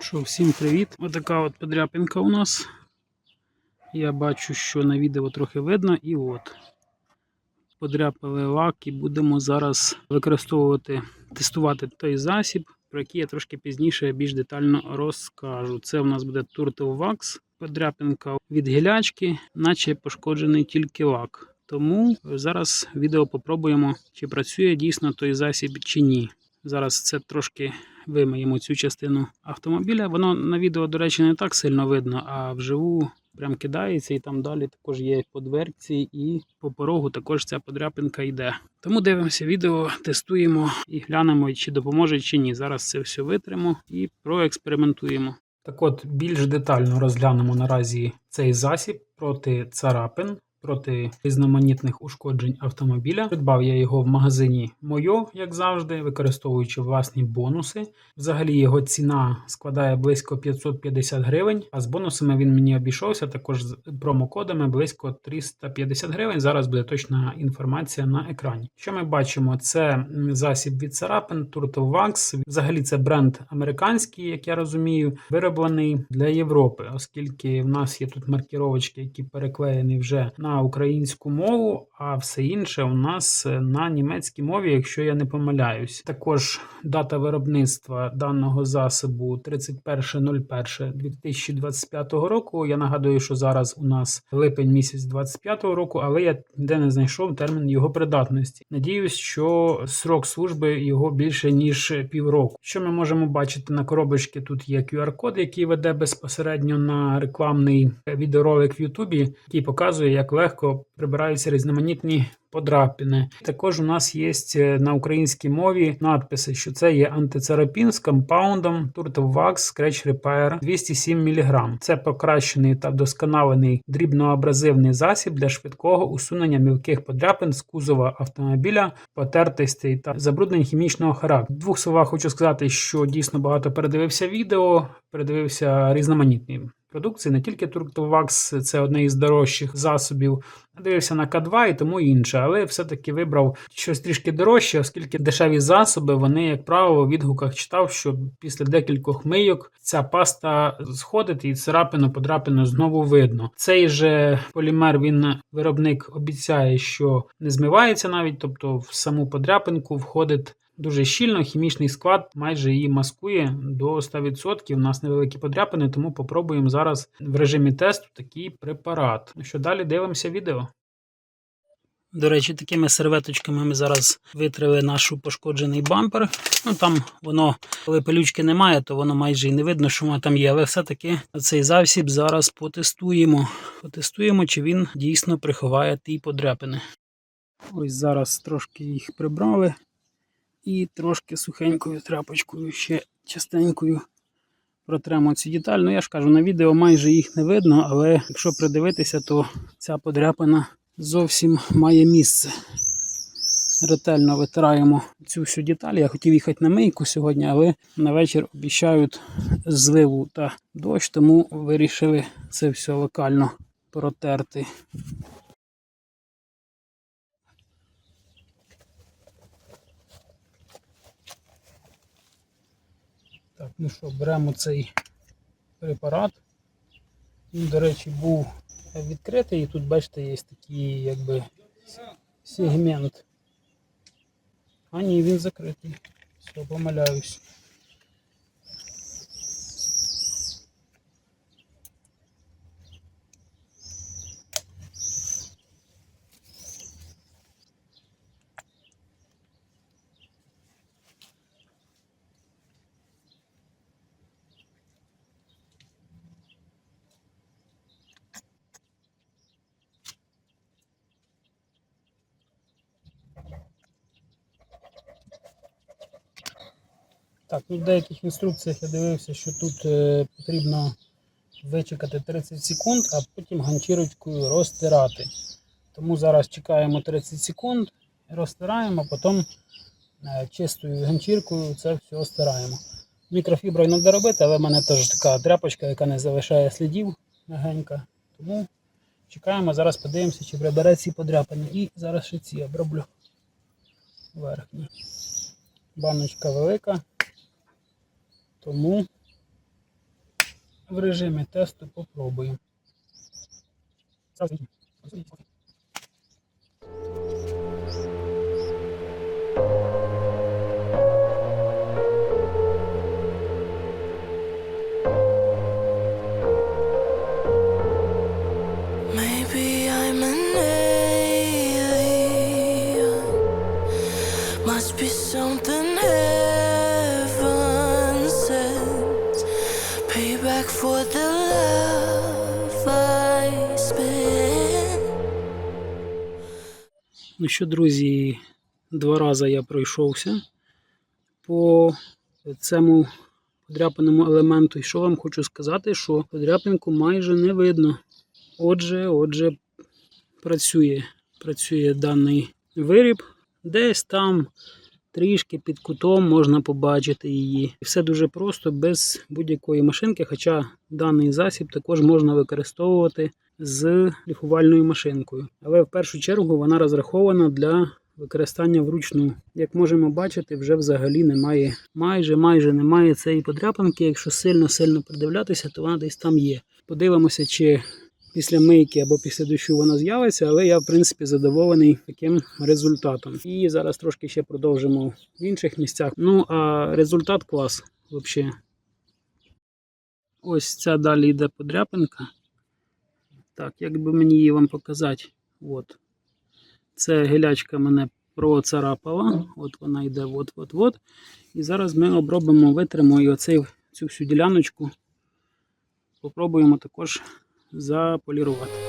Що, всім привіт! Отака от подряпинка у нас. Я бачу, що на відео трохи видно, і от. Подряпали лак і будемо зараз використовувати, тестувати той засіб, про який я трошки пізніше більш детально розкажу. Це у нас буде Turtle подряпинка від гілячки, наче пошкоджений тільки лак. Тому зараз відео попробуємо, чи працює дійсно той засіб чи ні. Зараз це трошки вимиємо цю частину автомобіля. Воно на відео, до речі, не так сильно видно, а вживу прям кидається, і там далі також є по дверці, і по порогу також ця подряпинка йде. Тому дивимося відео, тестуємо і глянемо, чи допоможе, чи ні. Зараз це все витримо і проекспериментуємо. Так от більш детально розглянемо наразі цей засіб проти царапин. Проти різноманітних ушкоджень автомобіля. Придбав я його в магазині Мойо, як завжди, використовуючи власні бонуси. Взагалі його ціна складає близько 550 гривень, а з бонусами він мені обійшовся також з промокодами близько 350 гривень. Зараз буде точна інформація на екрані. Що ми бачимо? Це засіб від царапин Turtle. Взагалі це бренд американський, як я розумію, вироблений для Європи, оскільки в нас є тут маркіровочки, які переклеєні вже на українську мову, а все інше у нас е, на німецькій мові, якщо я не помиляюсь. Також дата виробництва даного засобу 31.01.2025 року. Я нагадую, що зараз у нас липень місяць 25 року, але я ніде не знайшов термін його придатності. Надіюсь, що срок служби його більше ніж півроку. Що ми можемо бачити на коробочці? Тут є QR-код, який веде безпосередньо на рекламний відеоролик в Ютубі, який показує, як легко прибираються різноманітні подрапини. Також у нас є е, на українській мові надписи, що це є антицарапін з компаундом Turtle Wax Scratch Repair 207 мг. Це покращений та вдосконалений дрібноабразивний засіб для швидкого усунення мілких подряпин з кузова автомобіля, потертостей та забруднень хімічного характеру. Двох словах хочу сказати, що дійсно багато передивився відео, передивився різноманітні продукції, не тільки Turtlevax, це одне із дорожчих засобів. Дивився на К2 і тому інше, але все-таки вибрав щось трішки дорожче, оскільки дешеві засоби, вони, як правило, в відгуках читав, що після декількох мийок ця паста сходить і царапину подрапину знову видно. Цей же полімер він виробник обіцяє, що не змивається навіть, тобто в саму подряпинку входить. Дуже щільно, хімічний склад майже її маскує до 100%. У нас невеликі подряпини, тому попробуємо зараз в режимі тесту такий препарат. Ну що далі дивимося відео. До речі, такими серветочками ми зараз витрили наш пошкоджений бампер. Ну там воно, коли пилючки немає, то воно майже і не видно, що воно там є. Але все-таки цей засіб зараз потестуємо. Потестуємо, чи він дійсно приховає ті подряпини. Ось зараз трошки їх прибрали. І трошки сухенькою тряпочкою, ще частенькою протремо цю деталь. Ну, я ж кажу, на відео майже їх не видно, але якщо придивитися, то ця подряпина зовсім має місце. Ретельно витираємо цю всю деталь. Я хотів їхати на мийку сьогодні, але на вечір обіцяють зливу та дощ, тому вирішили це все локально протерти. Так, ну що, беремо цей препарат. Він, до речі, був відкритий і тут, бачите, є такий якби сегмент. А ні, він закритий. Все, помиляюсь. Так, ну в деяких інструкціях я дивився, що тут е, потрібно вичекати 30 секунд, а потім ганчірочкою розтирати. Тому зараз чекаємо 30 секунд, розтираємо, потім е, чистою ганчіркою це все стираємо. Мікрофіброю не доробити, але в мене теж така тряпочка, яка не залишає слідів мягенька. Тому чекаємо, зараз подивимося, чи прибере ці подряпини. І зараз ще ці оброблю верхні. Баночка велика. Тому в режимі тесту попробуємо. Ну що, друзі, два рази я пройшовся по цьому подряпаному елементу. І що вам хочу сказати, що подряпинку майже не видно. Отже, отже, працює, працює даний виріб. Десь там трішки під кутом можна побачити її. Все дуже просто, без будь-якої машинки, хоча даний засіб також можна використовувати з ліфувальною машинкою. Але в першу чергу вона розрахована для використання вручну. Як можемо бачити, вже взагалі немає, майже майже немає цієї подряпинки. Якщо сильно-сильно придивлятися, то вона десь там є. Подивимося, чи після мийки або після дощу вона з'явиться, але я в принципі задоволений таким результатом. І зараз трошки ще продовжимо в інших місцях. Ну а результат клас взагалі. Ось ця далі йде подряпинка. Так, як би мені її вам показати. От. Це гелячка мене процарапала. От вона йде от-от-от. І зараз ми обробимо, витримо оцей, цю всю діляночку. Попробуємо також заполірувати.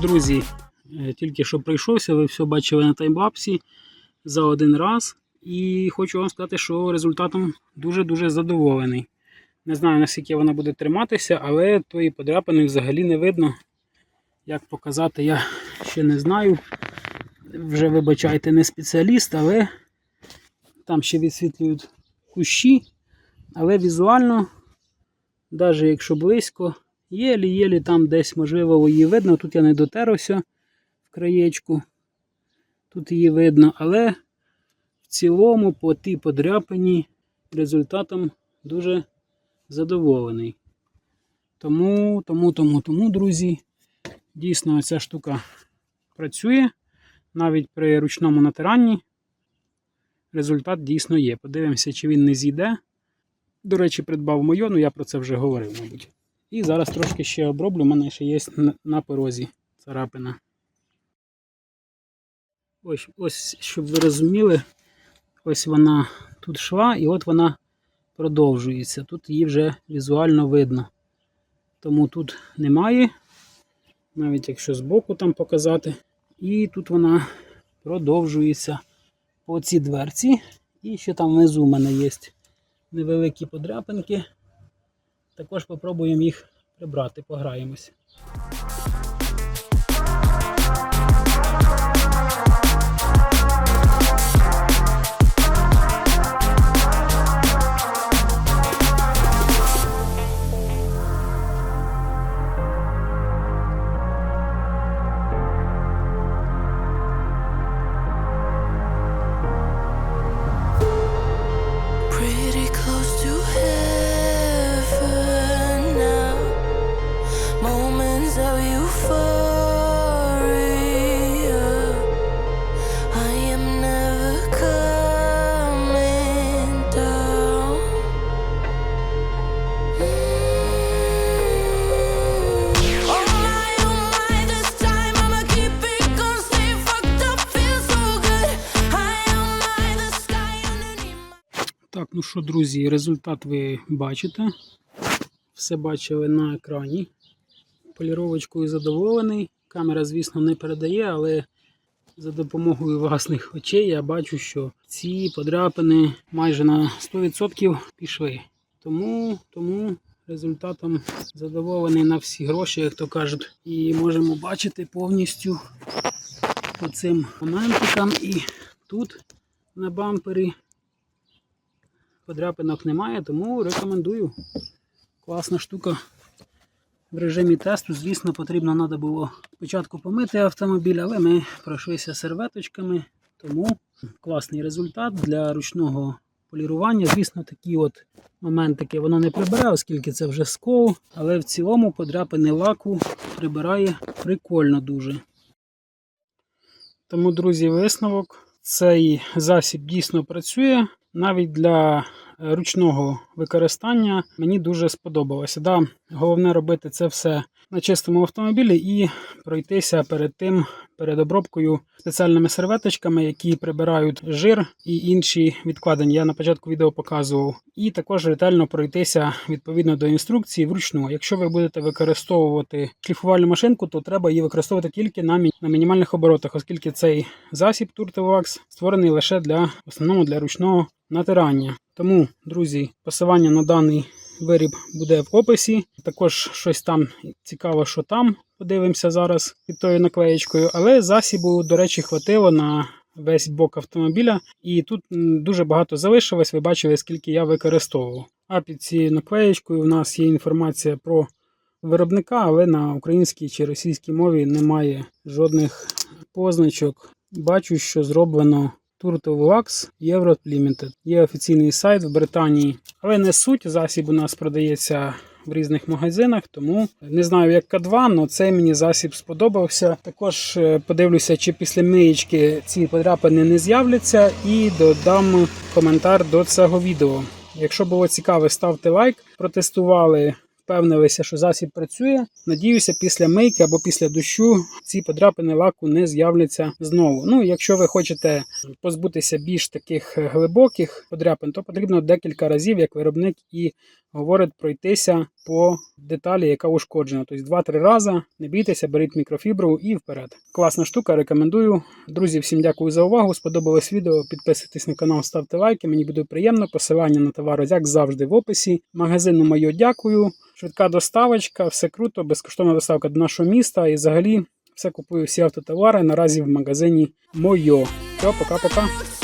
Друзі, е, тільки що пройшовся, ви все бачили на таймлапсі за один раз. І хочу вам сказати, що результатом дуже-дуже задоволений. Не знаю, наскільки вона буде триматися, але тої подряпини взагалі не видно. Як показати, я ще не знаю. Вже вибачайте, не спеціаліст, але там ще відсвітлюють кущі. Але візуально, навіть якщо близько, єлі-єлі там десь, можливо, її видно. Тут я не дотерся в краєчку. Тут її видно, але в цілому по тій подряпині результатом дуже задоволений. Тому, тому, тому, тому, друзі, дійсно ця штука працює. Навіть при ручному натиранні результат дійсно є. Подивимося, чи він не зійде. До речі, придбав мойону, я про це вже говорив, мабуть. І зараз трошки ще оброблю, у мене ще є на- порозі царапина. Ось, ось, щоб ви розуміли, ось вона тут шла, і от вона продовжується. Тут її вже візуально видно. Тому тут немає, навіть якщо збоку там показати. І тут вона продовжується по цій дверці. І ще там внизу в мене є невеликі подряпинки. Також попробуємо їх прибрати, пограємося. Ну що, друзі, результат ви бачите. Все бачили на екрані. Поліровочкою задоволений. Камера, звісно, не передає, але за допомогою власних очей я бачу, що ці подряпини майже на 100% пішли. Тому, тому результатом задоволений на всі гроші, як то кажуть. І можемо бачити повністю по цим моментикам. І тут на бампері подряпинок немає, тому рекомендую. Класна штука. В режимі тесту, звісно, потрібно треба було спочатку помити автомобіль, але ми пройшлися серветочками, тому класний результат для ручного полірування. Звісно, такі от моментики воно не прибирає, оскільки це вже скол, але в цілому подряпини лаку прибирає прикольно дуже. Тому, друзі, висновок. Цей засіб дійсно працює. Навіть для ручного використання мені дуже сподобалося. Да, головне робити це все на чистому автомобілі і пройтися перед тим, перед обробкою спеціальними серветочками, які прибирають жир і інші відкладення. Я на початку відео показував. І також ретельно пройтися відповідно до інструкції вручну. Якщо ви будете використовувати шліфувальну машинку, то треба її використовувати тільки на, мі- на мінімальних оборотах, оскільки цей засіб Turtelwax створений лише для основному для ручного натирання. Тому, друзі, посилання на даний виріб буде в описі. Також щось там цікаво, що там. Подивимося зараз під тою наклеєчкою. Але засібу, до речі, хватило на весь бок автомобіля. І тут дуже багато залишилось. Ви бачили, скільки я використовував. А під цією наклеєчкою в нас є інформація про виробника, але на українській чи російській мові немає жодних позначок. Бачу, що зроблено Turtle Wax Europe Limited. Є офіційний сайт в Британії, але не суть. Засіб у нас продається в різних магазинах, тому не знаю, як К2, але цей мені засіб сподобався. Також е, подивлюся, чи після миєчки ці подряпини не з'являться, і додам коментар до цього відео. Якщо було цікаво, ставте лайк. Протестували впевнилися, що засіб працює. Надіюся, після мийки або після дощу ці подряпини лаку не з'являться знову. Ну, якщо ви хочете позбутися більш таких глибоких подряпин, то потрібно декілька разів, як виробник і говорить, пройтися по деталі, яка ушкоджена. Тобто два-три рази. Не бійтеся, беріть мікрофібру і вперед. Класна штука, рекомендую. Друзі, всім дякую за увагу. Сподобалось відео. Підписуйтесь на канал, ставте лайки. Мені буде приємно. Посилання на товар, як завжди, в описі. Магазину моє дякую. Швидка доставочка, все круто, безкоштовна доставка до нашого міста. І взагалі все купую всі автотовари наразі в магазині Мойо. Все, пока-пока.